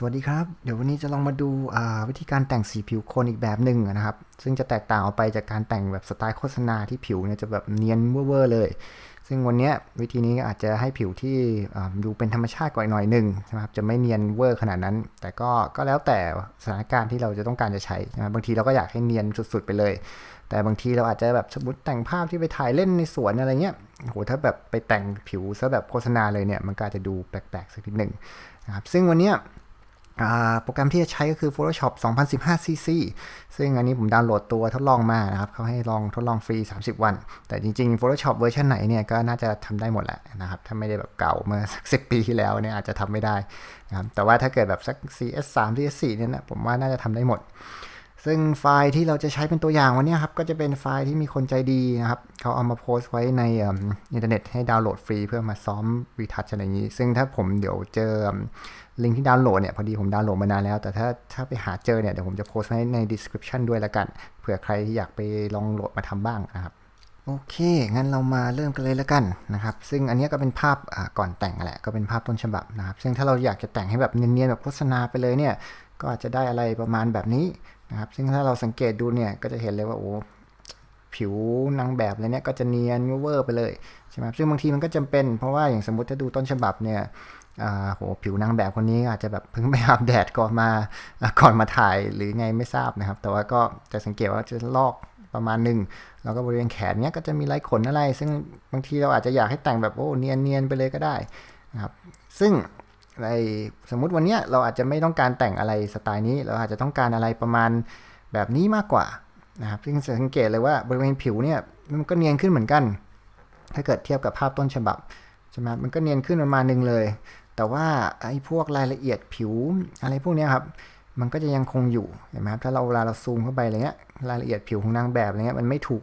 สวัสดีครับ เดี๋ยววันนี้จะลองมาดูวิธีการแต่งสีผิวคนอีกแบบหนึ่งนะครับ ซึ่งจะแตกต่างออกไปจากการแต่งแบบสไตล์โฆษณาที่ผิวเนี่ยจะแบบเนียนเว่อร์เลย ซึ่งวันนี้วิธีนี้อาจจะให้ผิวที่ดูเป็นธรรมชาติกว่าหน่อยหนึ่งนะครับจะไม่เนียนเวอร์ขนาดนั้น แต่ก็ก็แล้วแต่สถานการณ์ที่เราจะต้องการจะใช้นะบางทีเราก็อยากให้เนียนสุดๆไปเลย แต่บางทีเราอาจจะแบบสมมติแต่งภาพที่ไปถ่ายเล่นในสวนอะไรเงี้ยโหถ้าแบบไปแต่งผิวซะแบบโฆษณาเลยเนี่ยมันก็อาจจะดูแปลกๆสักนิดหนึ่งนะครับซึ่งวันนี้ โปรแกรมที่จะใช้ก็คือ Photoshop 2015 CC ซึ่งอันนี้ผมดาวน์โหลดตัวทดลองมานะครับเขาให้ลองทดลองฟรี 30 วัน แต่จริงๆ Photoshop เวอร์ชันไหนเนี่ยก็น่าจะทำได้หมดแหละนะครับ ถ้าไม่ได้แบบเก่าเมื่อสักสิปีที่แล้วเนี่ยอาจจะทำไม่ได้นะครับ แต่ว่าถ้าเกิดแบบสัก CS3 CS4 เนี่ยนะผมว่าน่าจะทำได้หมด ซึ่งไฟล์ที่เราจะใช้เป็นตัวอย่างวันนี้ครับ ก็จะเป็นไฟล์ที่มีคนใจดีนะครับ เขาเอามาโพสต์ไว้ในอินเทอร์เน็ตให้ดาวน์โหลดฟรีเพื่อมาซ้อมวีทัชอะไรอย่างนี้ ซึ่งถ้าผมเดี๋ยวเจอลิงก์ที่ดาวน์โหลดเนี่ย พอดีผมดาวน์โหลดมานานแล้ว แต่ถ้าถ้าไปหาเจอเนี่ย เดี๋ยวผมจะโพสต์ไว้ใน description ด้วยล้วกัน เผื่อใครที่อยากไปลองโหลดมาทำบ้างนะครับโอเค งั้นเรามาเริ่มกันเลยแล้วกันนะครับ ซึ่งอันนี้ก็เป็นภาพก่อนแต่งแหละ ก็เป็นภาพต้นฉบับนะครับ ซึ่งถ้าเราอยากจะแต่งให้แบบเนียนๆแบบโฆษณาไปเลยเนี่ย ก็อาจจะได้อะไรประมาณแบบนี้ นะครับซึ่งถ้าเราสังเกตดูเนี่ยก็จะเห็นเลยว่าโอ้ผิวนางแบบอะไรเนี่ยก็จะเนียนเวอร์ไปเลยใช่ไหมครับซึ่งบางทีมันก็จำเป็นเพราะว่าอย่างสมมติถ้าดูต้นฉบับเนี่ยอ่าโหผิวนางแบบคนนี้อาจจะแบบเพิ่งไปอาบแดดก่อนมาก่อนมาถ่ายหรือไงไม่ทราบนะครับ แต่ว่าก็จะสังเกตว่าจะลอกประมาณหนึ่งแล้วก็บริเวณแขนเนี้ยก็จะมีลายขนอะไร ซึ่งบางทีเราอาจจะอยากให้แต่งแบบโอ้เนียนเนียนๆไปเลยก็ได้นะครับซึ่ง ในสมมุติวันเนี้ยเราอาจจะไม่ต้องการแต่งอะไรสไตล์นี้ เราอาจจะต้องการอะไรประมาณแบบนี้มากกว่านะครับซึ่งจะสังเกตเลยว่าบริเวณผิวเนี่ยมันก็เนียนขึ้นเหมือนกัน ถ้าเกิดเทียบกับภาพต้นฉบับใช่ไหมมันก็เนียนขึ้นประมาณหนึ่งเลย แต่ว่าไอ้พวกรายละเอียดผิวอะไรพวกนี้ครับมันก็จะยังคงอยู่เห็นไหมครับถ้าเราเวลาเราซูมเข้าไปอะไรเงี้ยรายละเอียดผิวของนางแบบอะไรเงี้ยมันไม่ถูก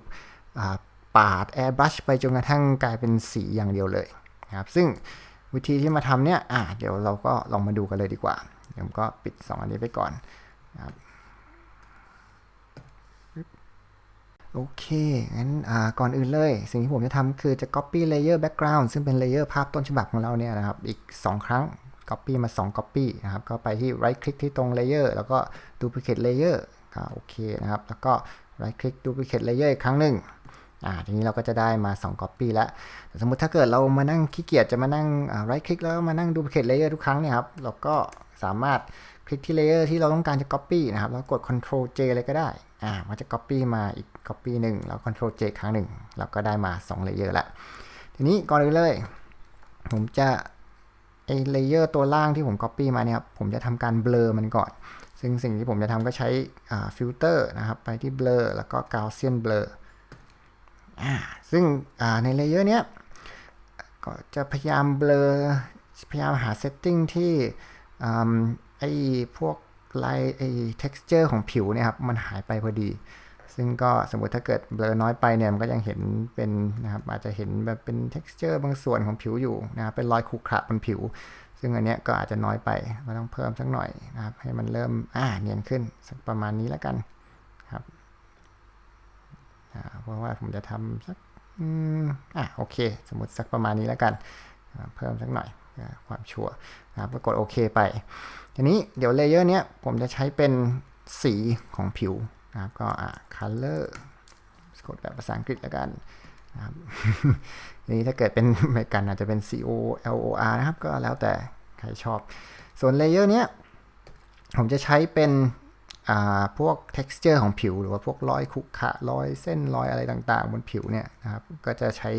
อ่าปาดแอร์บรัชไปจนกระทั่งกลายเป็นสีอย่างเดียวเลยนะครับซึ่ง วิธีที่มาทำเนี่ยอะเดี๋ยวเราก็ลองมาดูกันเลยดีกว่า เดี๋ยวผมก็ปิด 2 อันนี้ไปก่อนนะครับโอเค งั้นก่อนอื่นเลย สิ่งที่ผมจะทำคือจะ copy layer background ซึ่งเป็น layer ภาพต้นฉบับของเราเนี่ยนะครับ อีก 2 ครั้ง copy มา 2 copy นะครับ ก็ไปที่ right click ที่ตรง layer แล้วก็ duplicate layer อ่าโอเคนะครับ แล้วก็ right click duplicate layer อีกครั้งหนึ่ง อ่าทีนี้เราก็จะได้มา 2 copy แล้ว สมมุติถ้าเกิดเรามานั่งขี้เกียจจะมานั่งอ่า right click แล้วมานั่ง duplicate layer ทุกครั้งเนี่ยครับเราก็สามารถคลิกที่ layer ที่เราต้องการจะ copy นะครับแล้วกด control J เลยก็ได้อ่ามันจะ copy มาอีก copy หนึ่งแล้ว control J ครั้งหนึ่งเราก็ได้มา2 layer ละทีนี้ก่อนอื่นเลย ผมจะไอเลเยอร์ตัวล่างที่ผม copy มาเนี่ยครับผมจะทำการเบลอมันก่อน ซึ่งสิ่งที่ผมจะทำก็ใช้ฟิลเตอร์นะครับ ไปที่เบลอแล้วก็ Gaussian blur อ่าซึ่งอ่าในเลเยอร์เนี้ยก็จะพยายามเบลอพยายามหาเซตติ้งที่อไอพวกลายไอ texture ของผิวเนี่ยครับ มันหายไปพอดี ซึ่งก็สมมติถ้าเกิดเบลอน้อยไปเนี่ย มันก็ยังเห็นเป็นนะครับ อาจจะเห็นแบบเป็น texture บางส่วนของผิวอยู่นะครับ เป็นรอยขรุขระบนผิว ซึ่งอันเนี้ยก็อาจจะน้อยไปก็ต้องเพิ่มสักหน่อยนะครับ ให้มันเริ่มอ่าเนียนขึ้นสักประมาณนี้แล้วกันครับ เพราะว่าผมจะทำสักอะโอเค สมมติสักประมาณนี้แล้วกัน เพิ่มสักหน่อยความชัวร์นะครับก็กดโอเคไป ทีนี้เดี๋ยวเลเยอร์เนี้ยผมจะใช้เป็นสีของผิวนะครับก็อ่า color กดแบบภาษาอังกฤษแล้วกันนะครับทีนี้ถ้าเกิดเป็นอเมริกันอาจจะเป็น C O L O R นะครับ ก็แล้วแต่ใครชอบ ส่วนเลเยอร์เนี้ยผมจะใช้เป็น พวก texture ของผิว หรือว่าพวกรอยขุขะรอยเส้นรอยอะไรต่างๆ บนผิวเนี่ยนะครับก็จะใช้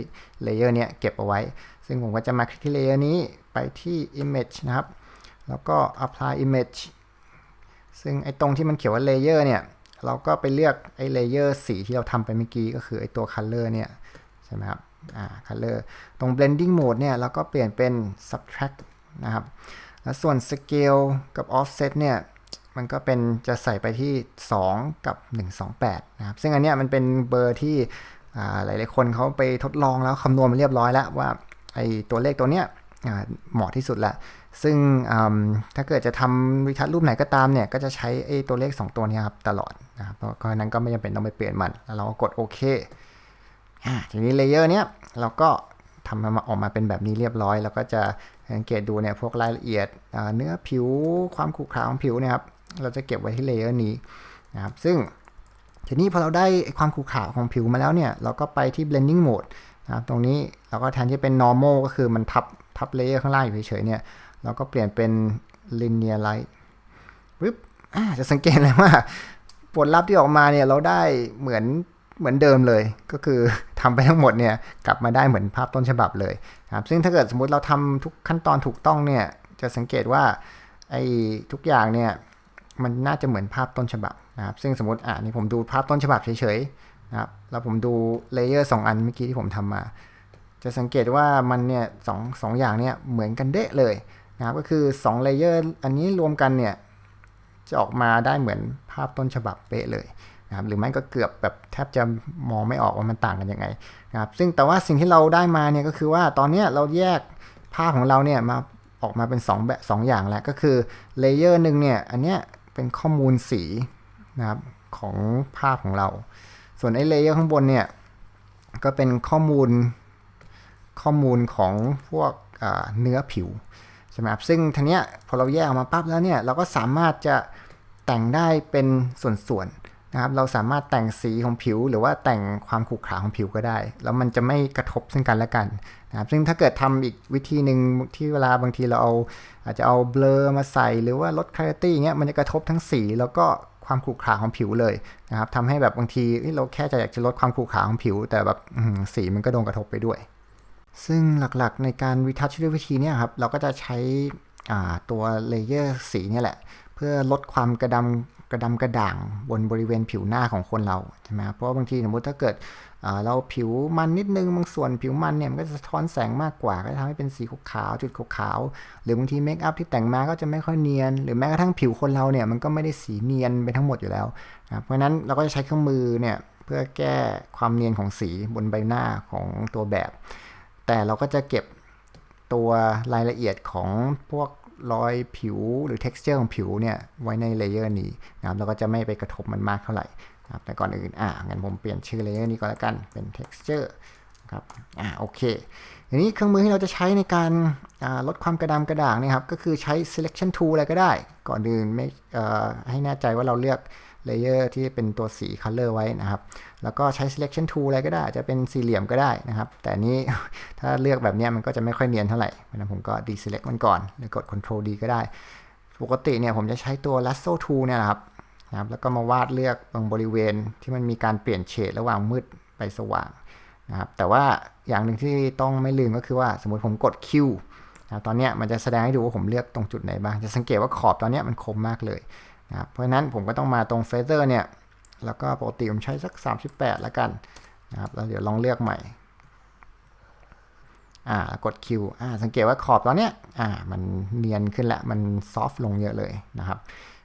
เลเยอร์เนี้ยเก็บเอาไว้ ซึ่งผมก็จะมาคลิกที่เลเยอร์นี้ไปที่ image นะครับ แล้วก็ apply image ซึ่งไอ้ตรงที่มันเขียนว่า layer เนี่ยเราก็ไปเลือกไอ้ layer สีที่เราทำไปเมื่อกี้ก็คือไอ้ตัว color เนี่ยใช่ไหมครับอ่า color ตรง blending mode เนี่ยเราก็เปลี่ยนเป็น subtract นะครับแล้วส่วน scale กับ offset เนี่ย มันก็เป็นจะใส่ไปที่ 2 กับ 128 นะครับ ซึ่งอันเนี้ยมันเป็นเบอร์ที่อ่าหลาย ๆ คนเขาไปทดลองแล้วคำนวณมาเรียบร้อยแล้วว่าไอตัวเลขตัวเนี้ยเหมาะที่สุดละ ซึ่งถ้าเกิดจะทำวิทัศน์รูปไหนก็ตามเนี่ย ก็จะใช้ไอตัวเลข 2 ตัวนี้ครับตลอดนะครับ เพราะนั้นก็ไม่จำเป็นต้องไปเปลี่ยนมัน แล้วเราก็กดโอเค ทีนี้เลเยอร์เนี้ยเราก็ทำมาออกมาเป็นแบบนี้เรียบร้อย แล้วก็จะสังเกตดูเนี่ยพวกรายละเอียดเนื้อผิวความขรุขระของผิวนะครับ เราจะเก็บไว้ที่เลเยอร์นี้นะครับ ซึ่งทีนี้พอเราได้ความขรุขระของผิวมาแล้วเนี่ย เราก็ไปที่ blending mode นะครับ ตรงนี้เราก็แทนที่เป็น normal ก็คือมันทับทับเลเยอร์ข้างล่างอยู่เฉยๆเนี่ย เราก็เปลี่ยนเป็น linear light ึบจะสังเกตเลยว่าผลลัพธ์ที่ออกมาเนี่ยเราได้เหมือนเหมือนเดิมเลย ก็คือทำไปทั้งหมดเนี่ยกลับมาได้เหมือนภาพต้นฉบับเลยครับซึ่งถ้าเกิดสมมุติเราทำทุกขั้นตอนถูกต้องเนี่ยจะสังเกตว่าไอ้ทุกอย่างเนี่ย มันน่าจะเหมือนภาพต้นฉบับนะครับซึ่งสมมติอ่านี่ผมดูภาพต้นฉบับเฉยๆนะครับแล้วผมดูเลเยอร์สองอันเมื่อกี้ที่ผมทำมา จะสังเกตว่ามันเนี่ยสองสองอย่างเนี่ยเหมือนกันเดะเลยนะครับก็คือ2เลเยอร์อันนี้รวมกันเนี่ยจะออกมาได้เหมือนภาพต้นฉบับเป๊ะเลยนะครับหรือไม่ก็เกือบแบบแทบจะมองไม่ออกว่ามันต่างกันยังไงนะครับซึ่งแต่ว่าสิ่งที่เราได้มาเนี่ยก็คือว่าตอนนี้เราแยกภาพของเราเนี่ยมาออกมาเป็น2แบบ2อย่างแล้วก็คือเลเยอร์หนึ่งเนี่ยอันเนี้ย เป็นข้อมูลสีนะครับของภาพของเรา ส่วนไอ้เลเยอร์ข้างบนเนี่ย ก็เป็นข้อมูลข้อมูลของพวกเนื้อผิวใช่ไหมครับซึ่งทีเนี้ยพอเราแยกออกมาปั๊บแล้วเนี่ย เราก็สามารถจะแต่งได้เป็นส่วนๆ นะครับเราสามารถแต่งสีของผิว หรือว่าแต่งความขรุขระของผิวก็ได้ แล้วมันจะไม่กระทบซึ่งกันและกันนะครับซึ่งถ้าเกิดทำอีกวิธีหนึ่งที่เวลาบางทีเราเอา อาจจะเอาเบลอมาใส่หรือว่าลดค l า r i t y อย่างเงี้ยมันจะกระทบทั้งสีแล้วก็ความขรุขระของผิวเลยนะครับทำให้แบบบางทีเราแค่จะอยากจะลดความขรุขระของผิว แต่แบบสีมันก็โดนกระทบไปด้วย ซึ่งหลักๆในการรีทัชด้วยวิธีนี้ครับเราก็จะใช้ตัวเลเยอร์สีนี่แหละ เพื่อลดความกระดำ กระดำกระด่างบนบริเวณผิวหน้าของคนเราใช่ไหมเพราะว่าบางทีสมมติถ้าเกิดเราผิวมันนิดนึงบางส่วนผิวมันเนี่ยมันก็จะสะท้อนแสงมากกว่าก็จะทำให้เป็นสีขาวจุดขาวหรือบางทีเมคอัพที่แต่งมาก็จะไม่ค่อยเนียน หรือแม้กระทั่งผิวคนเราเนี่ยมันก็ไม่ได้สีเนียนไปทั้งหมดอยู่แล้วนะเพราะนั้นเราก็จะใช้เครื่องมือเนี่ยเพื่อแก้ความเนียนของสีบนใบหน้าของตัวแบบ แต่เราก็จะเก็บตัวรายละเอียดของพวก รอยผิวหรือ texture ของผิวเนี่ยไว้ในเลเยอร์นี้นะครับเราก็จะไม่ไปกระทบมันมากเท่าไหร่นะครับแต่ก่อนอื่นอ่างั้นผมเปลี่ยนชื่อเลเยอร์นี้ก่อนแล้วกันเป็น texture ครับอ่าโอเคทีนี้เครื่องมือที่เราจะใช้ในการลดความกระดำกระด่างนี่ครับก็คือใช้ selection tool อะไรก็ได้ ก่อนอื่นไม่ให้แน่ใจว่าเราเลือก เลเยอร์ที่เป็นตัวสี color ไว้นะครับ แล้วก็ใช้ selection tool อะไรก็ได้ จะเป็นสี่เหลี่ยมก็ได้นะครับ แต่นี้ถ้าเลือกแบบนี้มันก็จะไม่ค่อยเนียนเท่าไหร่เพราะนั้นผมก็ deselect มันก่อน หรือกด control D ก็ได้ ปกติเนี่ยผมจะใช้ตัว lasso tool เนี่ยนะครับนะครับแล้วก็มาวาดเลือกตรงบริเวณที่มันมีการเปลี่ยนเฉดระหว่างมืดไปสว่างนะครับแต่ว่าอย่างหนึ่งที่ต้องไม่ลืมก็คือว่าสมมติผมกด Q นะตอนนี้มันจะแสดงให้ดูว่าผมเลือกตรงจุดไหนบ้าง จะสังเกตว่าขอบตอนนี้มันคมมากเลย นะครับเพราะนั้นผมก็ต้องมาตรงเฟเซอร์เนี่ย แล้วก็ปกติผมใช้สัก 38 แล้วกันนะครับแล้วเดี๋ยวลองเลือกใหม่อ่ากด Q อ่าสังเกตว่าขอบตอนเนี้ยอ่ามันเนียนขึ้นแล้วมันซอฟลงเยอะเลยนะครับ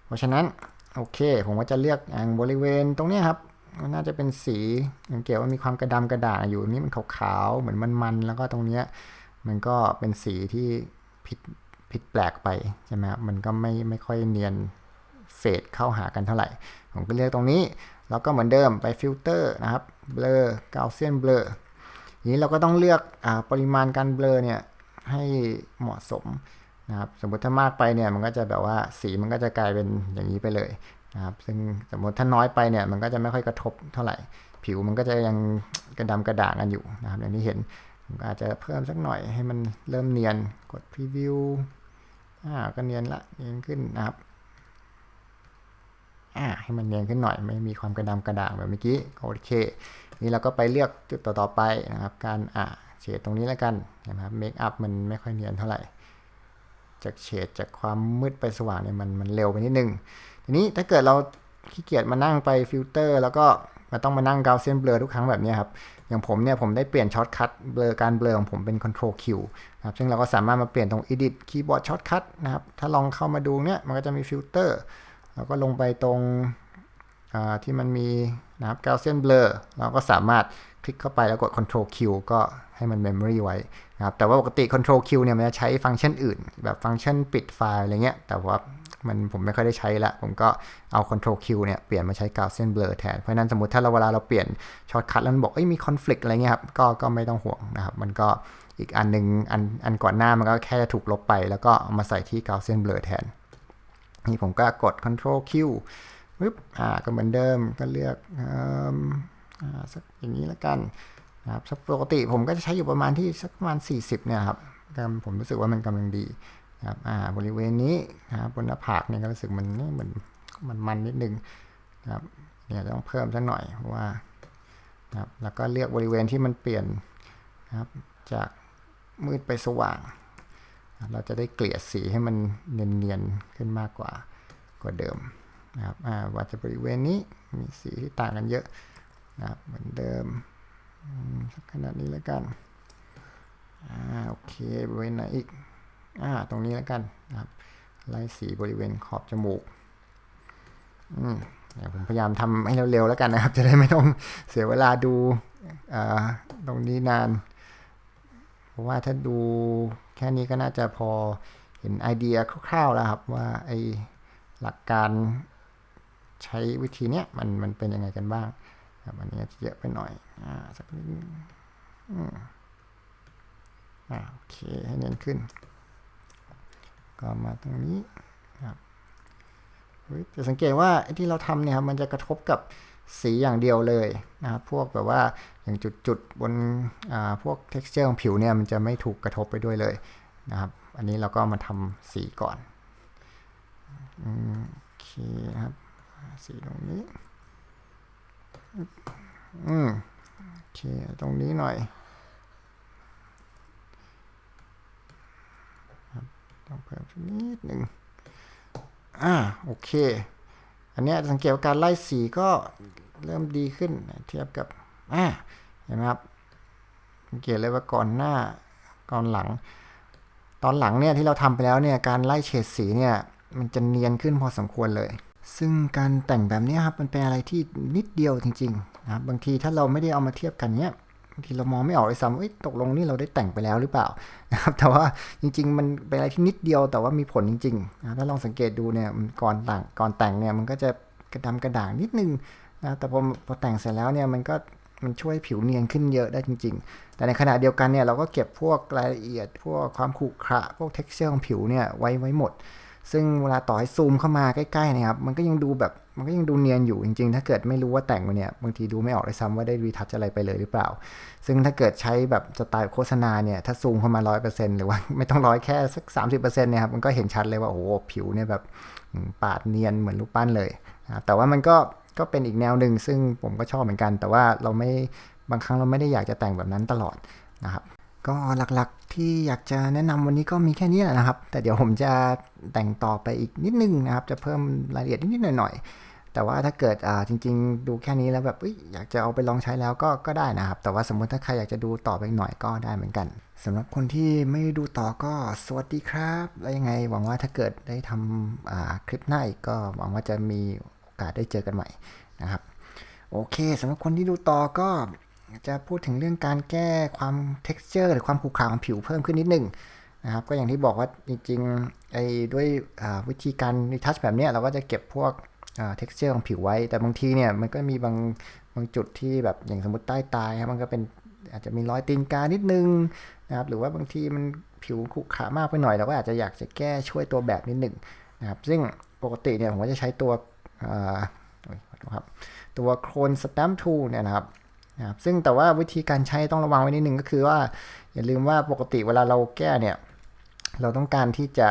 เพราะฉะนั้นโอเค ผมก็จะเลือกอ่บริเวณตรงนี้ครับมันน่าจะเป็นสีสังเกตว่ามีความกระดำกระด่างอยู่นี่มันขาวๆเหมือนมันๆแล้วก็ตรงเนี้ยมันก็เป็นสีที่ผิดผิดแปลกไปใช่ไหมครับมันก็ไม่ไม่ค่อยเนียน เฟดเข้าหากันเท่าไหร่ ผมก็เลือกตรงนี้ แล้วก็เหมือนเดิมไปฟิลเตอร์นะครับเบลอเกาเซียนเบลอนี้เราก็ต้องเลือกอปริมาณการเบลอเนี่ยให้เหมาะสมนะครับสมมติถ้ามากไปเนี่ยมันก็จะแบบว่าสีมันก็จะกลายเป็นอย่างนี้ไปเลยนะครับซึ่งสมมติถ้าน้อยไปเนี่ยมันก็จะไม่ค่อยกระทบเท่าไหร่ ผิวมันก็จะยังกระดำกระด่างกันอยู่นะครับอย่างที่เห็นอาจจะเพิ่มสักหน่อยให้มันเริ่มเนียนกดพรีวิวอ่าก็เนียนละเนียนขึ้นนะครับ อ่าให้มันเนียนขึ้นหน่อยไม่มีความกระดำกระด่างแบบเมื่อกี้โอเคนี่เราก็ไปเลือกจุดต่อๆไปนะครับ การอ่าเฉดตรงนี้แล้วกันนะครับเมคอัพมันไม่ค่อยเนียนเท่าไหร่จากเฉดจากความมืดไปสว่างเนี่ยมันมันเร็วไปนิดนึงทีนี้ถ้าเกิดเราขี้เกียจมานั่งไปฟิลเตอร์ แล้วก็มาต้องมานั่งกาวเซียนเบลอทุกครั้งแบบนี้ครับอย่างผมเนี่ยผมได้เปลี่ยนช็อตคัทเบลอการเบลอของผมเป็น control Q นะครับซึ่งเราก็สามารถมาเปลี่ยนตรง Edit Keyboard Shortcut นะครับถ้าลองเข้ามาดูเนี่ยมันก็จะมีฟิลเตอร์ เราก็ลงไปตรงที่มันมีนะครับกาเซียนเบลอเราก็สามารถคลิกเข้าไปแล้วกด Ctrl Q ก็ให้มัน Memory ไว้นะครับแต่ว่าปกติ Ctrl Q เนี่ยมันจะใช้ฟังก์ชันอื่น แบบฟังก์ชันปิดไฟล์อะไรเงี้ย แต่ว่ามันผมไม่ค่อยได้ใช้ละ ผมก็เอา Ctrl Q เนี่ยเปลี่ยนมาใช้ Gaussian Blur แทน เพราะนั้นสมมติถ้าเราเวลาเราเปลี่ยนช็อตคัทแล้วมันบอกเอ้ยมีคอน FLICT อะไรเงี้ยครับ ก็ก็ไม่ต้องห่วงนะครับ มันก็อีกอันหนึ่งอันอันก่อนหน้ามันก็แค่ถูกลบไป แล้วก็เอามาใส่ที่ Gaussian blur แทน นี่ผมก็กด Ctrl Q ปึ๊บอ่าก็เหมือนเดิมก็เลือกอ่าสักอย่างนี้แล้วกันนะครับสักปกติผมก็จะใช้อยู่ประมาณที่สักประมาณ 40 เนี่ยครับแต่ผมรู้สึกว่ามันกำลังดีครับอ่าบริเวณนี้นะครับบนหน้าผากเนี่ยก็รู้สึกมันเหมือนมันมันนิดนึงนะครับเนี่ยต้องเพิ่มสักหน่อยเพราะว่านะครับแล้วก็เลือกบริเวณที่มันเปลี่ยนนะครับจากมืดไปสว่าง เราจะได้เกลี่ยสีให้มันเนียนๆขึ้นมากกว่ากว่าเดิมนะครับอ่าว่าจะบริเวณนี้มีสีที่ต่างกันเยอะนะครับเหมือนเดิมสักขนาดนี้แล้วกันอ่าโอเคบริเวณไหนอีกอ่าตรงนี้แล้วกันนะครับไล่สีบริเวณขอบจมูกอืมเดี๋ยวผมพยายามทำให้เร็วๆแล้วกันนะครับ จะได้ไม่ต้องเสียเวลาดูอ่าตรงนี้นาน เพราะว่าถ้าดูแค่นี้ก็น่าจะพอเห็นไอเดียคร่าวๆแล้วครับว่าไอหลักการใช้วิธีเนี้ยมันมันเป็นยังไงกันบ้างครับอันนี้จะเยอะไปหน่อยอ่าสักนิดนึงอ่าโอเคให้เน้นขึ้น ก็มาตรงนี้ครับเฮ้ยจะสังเกตว่าไอที่เราทำเนี่ยครับมันจะกระทบกับ สีอย่างเดียวเลยนะครับพวกแบบว่าอย่างจุดๆบนพวก texture ของผิวเนี่ยมันจะไม่ถูกกระทบไปด้วยเลยนะครับ อันนี้เราก็มาทำสีก่อนโอเคครับสีตรงนี้อืมโอเคตรงนี้หน่อยครับต้องเพิ่มนิดหนึ่งอ่าโอเค อันนี้สังเกตว่าการไล่สีก็เริ่มดีขึ้นเทียบกับอ่าเห็นไหมครับสังเกตเลยว่าก่อนหน้าก่อนหลัง ตอนหลังเนี่ยที่เราทำไปแล้วเนี่ยการไล่เฉดสีเนี่ยมันจะเนียนขึ้นพอสมควรเลย ซึ่งการแต่งแบบนี้ครับมันเป็นอะไรที่นิดเดียวจริงๆนะครับบางทีถ้าเราไม่ได้เอามาเทียบกันเนี้ย บางทีเรามองไม่ออกเลยซ้ำเอ้ยตกลงนี่เราได้แต่งไปแล้วหรือเปล่านะครับแต่ว่าจริง ๆ มันเป็นอะไรที่นิดเดียวแต่ว่ามีผลจริงๆนะถ้าลองสังเกตดูเนี่ยก่อนแต่งก่อนแต่งเนี่ยมันก็จะกระดำกระด่างนิดนึงนะแต่พอพอแต่งเสร็จแล้วเนี่ยมันก็มันช่วยผิวเนียนขึ้นเยอะได้จริง ๆ แต่ในขณะเดียวกันเนี่ยเราก็เก็บพวกรายละเอียด พวกความขรุขระ พวก texture ของผิวเนี่ยไว้ไว้หมด ซึ่งเวลาต่อให้ซูมเข้ามาใกล้ๆนะครับ มันก็ยังดูแบบมันก็ยังดูเนียนอยู่จริงๆ ถ้าเกิดไม่รู้ว่าแต่งมาเนี่ยบางทีดูไม่ออกเลยซ้ำว่าได้รีทัชอะไรไปเลยหรือเปล่า ซึ่งถ้าเกิดใช้แบบสไตล์โฆษณาเนี่ยถ้าซูมเข้ามา 100%หรือว่าไม่ต้องร้อยแค่สัก 30%เนี่ยครับมันก็เห็นชัดเลยว่าโอ้โหผิวเนี่ยแบบปาดเนียนเหมือนรูปปั้นเลยนะแต่ว่ามันก็ก็เป็นอีกแนวหนึ่งซึ่งผมก็ชอบเหมือนกัน แต่ว่าเราไม่บางครั้งเราไม่ได้อยากจะแต่งแบบนั้นตลอดนะครับ ก็หลักๆที่อยากจะแนะนำวันนี้ก็มีแค่นี้แหละนะครับ แต่เดี๋ยวผมจะแต่งต่อไปอีกนิดนึงนะครับ จะเพิ่มรายละเอียดนิดๆหน่อยๆ แต่ว่าถ้าเกิดอ่าจริง ๆ ดูแค่นี้แล้วแบบเอยอยากจะเอาไปลองใช้แล้วก็ก็ได้นะครับ แต่ว่าสมมติถ้าใครอยากจะดูต่อไปหน่อยก็ได้เหมือนกันสำหรับคนที่ไม่ดูต่อก็สวัสดีครับ แล้วยังไงหวังว่าถ้าเกิดได้ทำอ่าคลิปหน้าอีกก็หวังว่าจะมีโอกาสได้เจอกันใหม่นะครับ โอเคสำหรับคนที่ดูต่อก็ จะพูดถึงเรื่องการแก้ความ texture หรือความขรุขระของผิวเพิ่มขึ้นนิดนึงนะครับ ก็อย่างที่บอกว่าจริงๆไอ้ด้วยวิธีการรีทัชแบบเนี้ยเราก็จะเก็บพวก texture ของผิวไว้ แต่บางทีเนี่ยมันก็มีบางบางจุดที่แบบอย่างสมมติใต้ตาครับมันก็เป็นอาจจะมีรอยตีนกานิดนึงนะครับหรือว่าบางทีมันผิวขรุขระมากไปหน่อยเราก็อาจจะอยากจะแก้ช่วยตัวแบบนิดหนึ่งนะครับซึ่งปกติเนี่ยผมก็จะใช้ตัวครับตัวโครนสแตมป์ทูเนี่ยนะครับ นะครับซึ่งแต่ว่าวิธีการใช้ต้องระวังไว้นิดนึงก็คือว่า อย่าลืมว่าปกติเวลาเราแก้เนี่ย เราต้องการที่จะ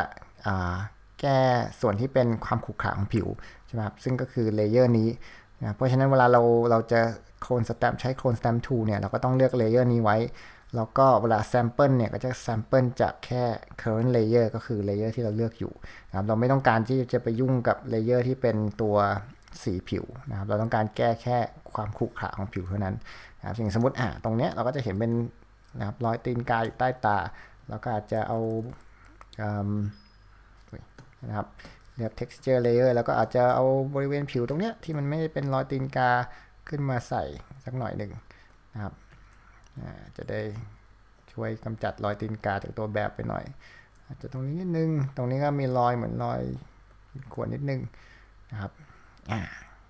แก้ส่วนที่เป็นความขรุขระของผิวใช่ไหมครับซึ่งก็คือเลเยอร์นี้นะเพราะฉะนั้นเวลาเราเราจะโครนสแตมป์ใช้โครนสแตมป์ทูเนี่ยเราก็ต้องเลือกเลเยอร์นี้ไว้ แล้วก็เวลาแซมเปิลเนี่ยก็จะแซมเปิลจากแค่ current layer ก็คือเลเยอร์ที่เราเลือกอยู่นะครับเราไม่ต้องการที่จะไปยุ่งกับเลเยอร์ที่เป็นตัวสีผิวนะครับเราต้องการแก้แค่ ความขรุขระของผิวเท่านั้นนะครับอย่งสมมติอะตรงเนี้ยเราก็จะเห็นเป็นนะครับรอยตีนกาอยู่ใต้ตา แล้วก็อาจจะเอาอืมอุ๊ยนะครับเลือก texture layer แล้วก็อาจจะเอาบริเวณผิวตรงเนี้ยที่มันไม่ได้เป็นรอยตีนกาขึ้นมาใส่สักหน่อยหนึ่งนะครับอ่าจะได้ช่วยกำจัดรอยตีนกาจากตัวแบบไปหน่อย อาจจะตรงนี้นิดนึง ตรงนี้ก็มีรอยเหมือนรอยขวนนิดนึงนะครับอ่า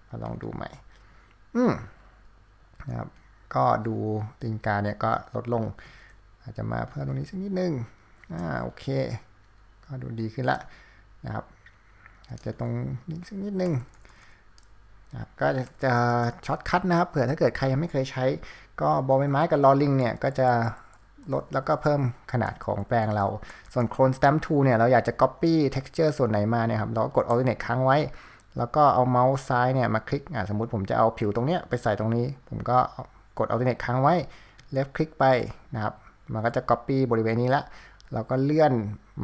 ก็ลองดูใหม่ อืมนะครับ ก็ดูตีนการเนี่ยก็ลดลง อาจจะมาเพิ่มตรงนี้สักนิดนึง อ่า โอเค ก็ดูดีขึ้นละนะครับ อาจจะตรงนี้สักนิดนึงนะครับก็จะจะช็อตคัดนะครับ เผื่อถ้าเกิดใครยังไม่เคยใช้ ก็บอลใบไม้กับลอลิงเนี่ยก็จะลดแล้วก็เพิ่มขนาดของแปลงเรา ส่วน Clone Stamp Tool เนี่ยเราอยากจะ Copy Texture ส่วนไหนมาเนี่ยครับ เราก็กด Alternate ค้างไว้ แล้วก็เอาเมาส์ซ้ายเนี่ยมาคลิกอ่าสมมติผมจะเอาผิวตรงเนี้ยไปใส่ตรงนี้ ผมก็กด Alternate ค้างไว้ left คลิกไปนะครับ มันก็จะ Copy บริเวณนี้ละเราก็เลื่อน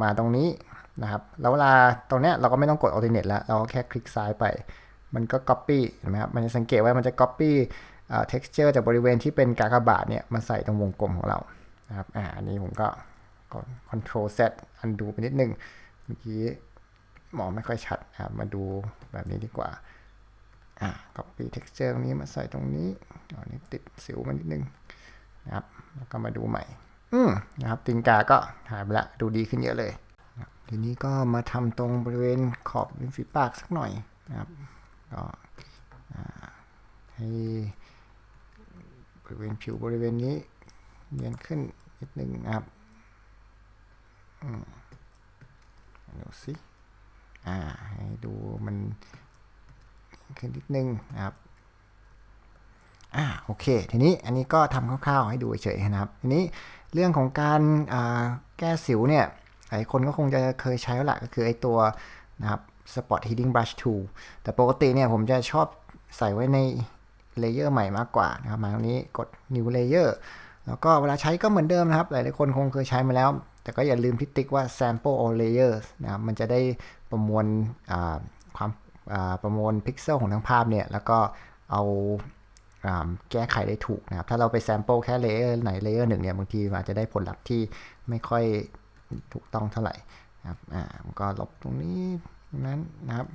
มาตรงนี้นะครับ แล้วเวลาตรงเนี้ยเราก็ไม่ต้องกด Alternate แล้ว เราก็แค่คลิกซ้ายไป มันก็ Copy เห็นไหมครับ มันจะสังเกตว่ามันจะ Copy อ่า texture จากบริเวณที่เป็นกากบาทเนี่ยมาใส่ตรงวงกลมของเรานะครับ อ่า อันนี้ผมก็กด control z undo ไปนิดนึง เมื่อกี้ มองไม่ค่อยชัดนะครับ มาดูแบบนี้ดีกว่า อ่า copy texture ตรงนี้มาใส่ตรงนี้อันนี้ติดสิวมานิดนึงนะครับ แล้วก็มาดูใหม่ อืมนะครับ ติงกาก็หายไปละ ดูดีขึ้นเยอะเลย ทีนี้ก็มาทำตรงบริเวณขอบริมฝีปากสักหน่อยนะครับ ก็ให้บริเวณผิวบริเวณนี้เนียนขึ้นนิดนึงนะครับ อืมดูสิ อ่าให้ดูมันขึ้นนิดนึงนะครับอ่าโอเค ทีนี้อันนี้ก็ทำคร่าวๆให้ดูเฉยๆนะครับ ทีนี้เรื่องของการแก้สิวเนี่ยหลายคนก็คงจะเคยใช้แล้วละก็คือไอตัวนะครับ Spot Heating Brush Tool แต่ปกติเนี่ยผมจะชอบใส่ไว้ในเลเยอร์ใหม่มากกว่านะครับ มาตรงนี้กด New Layer แล้วก็เวลาใช้ก็เหมือนเดิมนะครับ หลายๆคนคงเคยใช้มาแล้ว แต่ก็อย่าลืมที่ติ๊กว่า sample all layers นะครับมันจะได้ประมวลความประมวลพิกเซลของทั้งภาพเนี่ย แล้วก็เอาแก้ไขได้ถูกนะครับ ถ้าเราไป sample แค่เลเยอร์ไหนเลเยอร์หนึ่งเนี่ย บางทีอาจจะได้ผลลัพธ์ที่ไม่ค่อยถูกต้องเท่าไหร่นะครับอ่าก็ลบตรงนี้นั้นนะครับ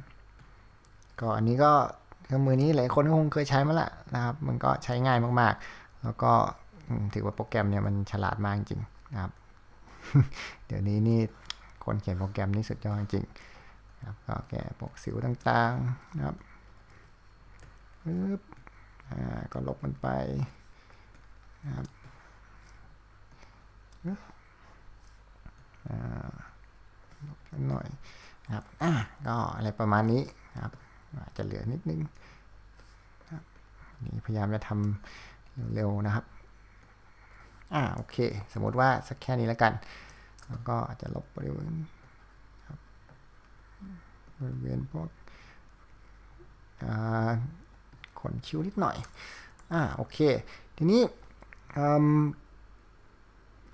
ก็อันนี้ก็เครื่องมือนี้หลายคนก็คงเคยใช้มาละนะครับ มันก็ใช้ง่ายมากๆ แล้วก็ถือว่าโปรแกรมเนี่ยมันฉลาดมากจริงนะครับ เดี๋ยวนี้นี่คนเขียนโปรแกรมนี่สุดยอดจริงครับก็แก้พวกสิวต่างๆนะครับปึ๊บอ่าก็ลบมันไปนะครับอ่าลบกันหน่อยนะครับอ่าก็อะไรประมาณนี้นะครับอาจจะเหลือนิดนึงนะครับนี่พยายามจะทำเร็วๆนะครับ อ่าโอเค สมมติว่าสักแค่นี้แล้วกัน แล้วก็อาจจะลบบริเวณครับริเวณพวกขนคิ้วนิดหน่อย อ่าโอเค ทีนี้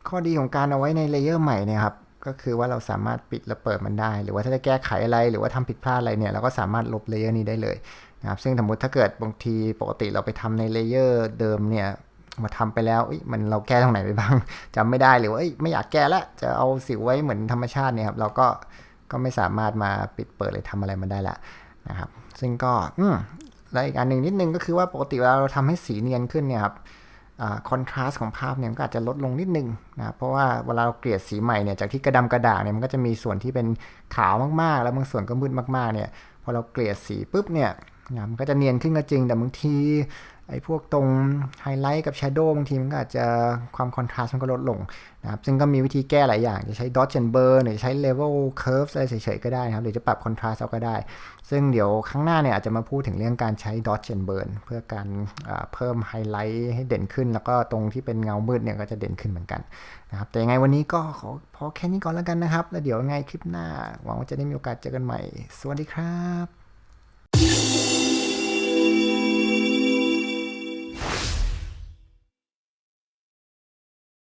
ข้อดีของการเอาไว้ในเลเยอร์ใหม่เนี่ยครับ ก็คือว่าเราสามารถปิดและเปิดมันได้ หรือว่าถ้าจะแก้ไขอะไรหรือว่าทำผิดพลาดอะไรเนี่ยเราก็สามารถลบเลเยอร์นี้ได้เลยนะครับ ซึ่งสมมติถ้าเกิดบางทีปกติเราไปทำในเลเยอร์เดิมเนี่ย มาทำไปแล้วมันเราแก้ตรงไหนไปบ้างจำไม่ได้หรือว่าไม่อยากแก้แล้วจะเอาสิวไว้เหมือนธรรมชาติเนี่ยครับเราก็ก็ไม่สามารถมาปิดเปิดเลยทำอะไรมันได้ละนะครับ ซึ่งก็อืมแล้วอีกอันหนึ่งนิดนึงก็คือว่าปกติเวลาเราทำให้สีเนียนขึ้นเนี่ยครับคอนทราสต์ของภาพเนี่ยก็อาจจะลดลงนิดนึงนะเพราะว่าเวลาเราเกลี่ยสีใหม่เนี่ยจากที่กระดำกระด่างเนี่ยมันก็จะมีส่วนที่เป็นขาวมากๆ แล้วบางส่วนก็มืดมากๆเนี่ยพอเราเกลี่ยสีปุ๊บเนี่ยมันก็จะเนียนขึ้นก็จริงแต่บางที ไอ้พวกตรงไฮไลท์กับแชโดว์บางทีมันก็อาจจะความคอนทราสต์มันก็ลดลงนะครับซึ่งก็มีวิธีแก้หลายอย่าง จะใช้ dodge and burn หรือใช้ level curve อะไรเฉยๆก็ได้นะครับ หรือจะปรับคอนทราสต์เอาก็ได้ ซึ่งเดี๋ยวข้างหน้าเนี่ยอาจจะมาพูดถึงเรื่องการใช้ dodge and burn เพื่อการเพิ่มไฮไลท์ให้เด่นขึ้น แล้วก็ตรงที่เป็นเงามืดเนี่ยก็จะเด่นขึ้นเหมือนกันนะครับแต่ยังไงวันนี้ก็ขอพอแค่นี้ก่อนแล้วกันนะครับ แล้วเดี๋ยวไงคลิปหน้า หวังว่าจะได้มีโอกาสเจอกันใหม่ สวัสดีครับ